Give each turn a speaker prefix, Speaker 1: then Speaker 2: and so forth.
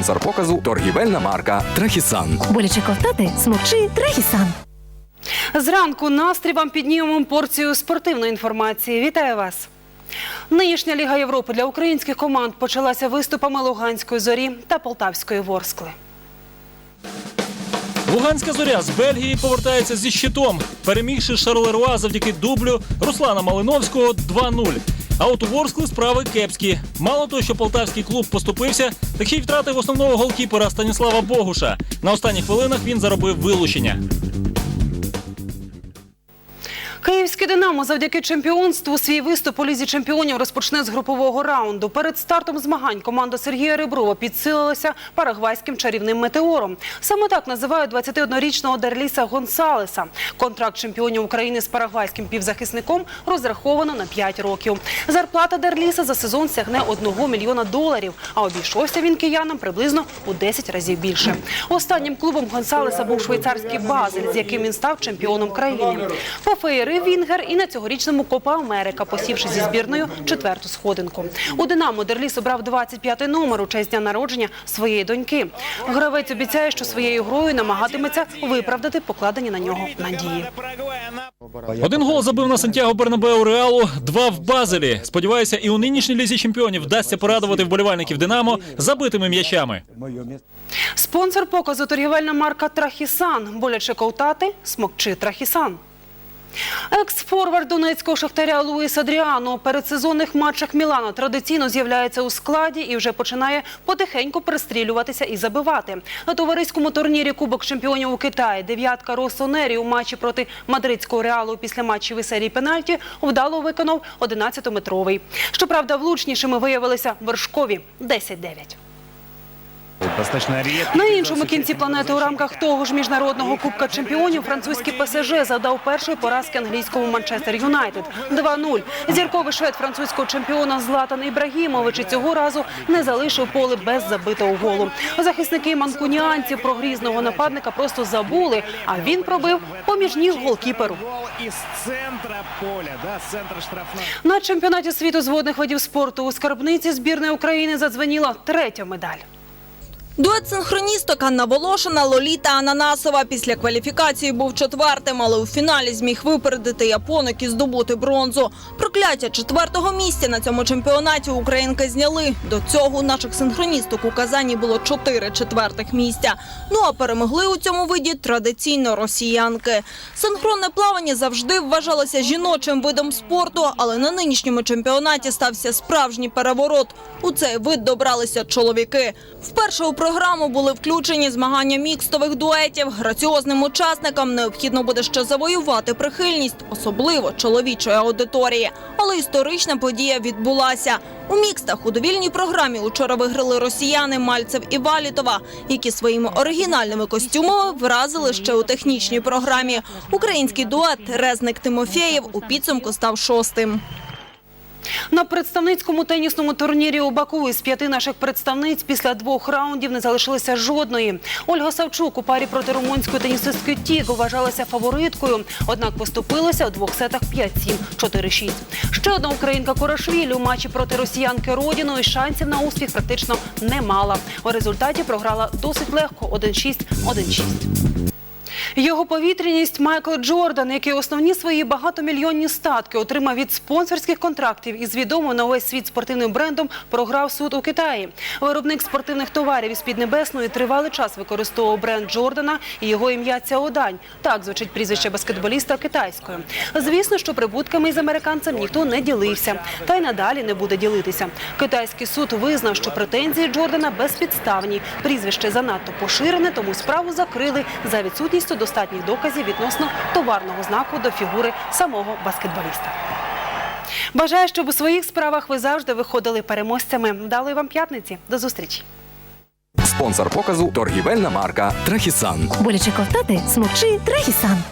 Speaker 1: Спонсор показу торгівельна марка Трахісан.
Speaker 2: Боляче ковтати, смокчи Трахісан.
Speaker 3: Зранку настрій вам піднімемо порцію спортивної інформації. Вітаю вас! Нинішня Ліга Європи для українських команд почалася виступами Луганської зорі та Полтавської Ворскли.
Speaker 4: Луганська зоря з Бельгії повертається зі щитом, перемігши Шарлеруа завдяки дублю Руслана Малиновського 2-0. А от у Ворскли справи кепські. Мало того, що полтавський клуб поступився, так ще й втратив основного голкіпера Станіслава Богуша. На останніх хвилинах він заробив вилучення.
Speaker 3: Київське Динамо завдяки чемпіонству свій виступ у лізі чемпіонів розпочне з групового раунду. Перед стартом змагань команда Сергія Реброва підсилилася парагвайським чарівним метеором. Саме так називають 21-річного Дерліса Гонсалеса. Контракт чемпіонів України з парагвайським півзахисником розраховано на 5 років. Зарплата Дерліса за сезон сягне 1 мільйона доларів, а обійшовся він киянам приблизно у 10 разів більше. Останнім клубом Гонсалеса був швейцарський Базель, з яким він став чемпіоном країни. Пофеєрив Вінгер і на цьогорічному Копа Америка, посівши зі збірною четверту сходинку. У Динамо Дерліс обрав 25-й номер у честь дня народження своєї доньки. Гравець обіцяє, що своєю грою намагатиметься виправдати покладені на нього надії.
Speaker 4: Один гол забив на Сантьяго Бернабеу Реалу, два в Базелі. Сподіваюся, і у нинішній лізі чемпіонів вдасться порадувати вболівальників Динамо забитими м'ячами.
Speaker 3: Спонсор показу торгівельна марка Трахісан. Боляче ковтати – смокчи Трахісан. Екс-форвард донецького шахтаря Луїс Адріано у передсезонних матчах Мілана традиційно з'являється у складі і вже починає потихеньку пристрілюватися і забивати. На товариському турнірі Кубок чемпіонів у Китаї дев'ятка Росонері у матчі проти мадридського реалу після матчів серії пенальті вдало виконав 11-метровий. Щоправда, влучнішими виявилися вершкові 10-9. На іншому кінці планети у рамках того ж міжнародного кубка чемпіонів французький ПСЖ завдав першої поразки англійському Манчестер Юнайтед 2-0. Зірковий швед французького чемпіона Златан Ібрагімович і цього разу не залишив поле без забитого голу. Захисники манкуніанців про грізного нападника просто забули, а він пробив поміж ніг голкіперу. На чемпіонаті світу з водних видів спорту у скарбниці збірної України задзвеніла третя медаль.
Speaker 5: Дует синхроністок Анна Волошина, Лоліта Ананасова після кваліфікації був четвертим, але у фіналі зміг випередити японок і здобути бронзу. Прокляття четвертого місця на цьому чемпіонаті українки зняли. До цього наших синхроністок у Казані було чотири четвертих місця. Ну а перемогли у цьому виді традиційно росіянки. Синхронне плавання завжди вважалося жіночим видом спорту, але на нинішньому чемпіонаті стався справжній переворот. У цей вид добралися чоловіки. Вперше у програму були включені змагання мікстових дуетів. Граціозним учасникам необхідно буде ще завоювати прихильність, особливо чоловічої аудиторії. Але історична подія відбулася. У мікстах у довільній програмі учора виграли росіяни Мальцев і Валітова, які своїми оригінальними костюмами вразили ще у технічній програмі. Український дует Резник Тимофєєв у підсумку став шостим.
Speaker 3: На представницькому тенісному турнірі у Баку із п'яти наших представниць після двох раундів не залишилося жодної. Ольга Савчук у парі проти румунської тенісистки Тік вважалася фавориткою, однак поступилася у двох сетах 5-7, 4-6. Ще одна українка Корашвілі у матчі проти росіянки Родіною шансів на успіх практично не мала. У результаті програла досить легко 1-6, 1-6. Його повітряність Майкл Джордан, який основні свої багатомільйонні статки отримав від спонсорських контрактів із відомим на увесь світ спортивним брендом, програв суд у Китаї. Виробник спортивних товарів із Піднебесної тривалий час використовував бренд Джордана і його ім'я Цяодань. Так звучить прізвище баскетболіста китайською. Звісно, що прибутками із американцем ніхто не ділився, та й надалі не буде ділитися. Китайський суд визнав, що претензії Джордана безпідставні. Прізвище занадто поширене, тому справу закрили за відсутністю достатніх доказів відносно товарного знаку до фігури самого баскетболіста. Бажаю, щоб у своїх справах ви завжди виходили переможцями. Вдалої вам п'ятниці. До зустрічі.
Speaker 1: Спонсор показу торгівельна марка Трахісан.
Speaker 2: Боляче ковтати, смокчи Трахісан.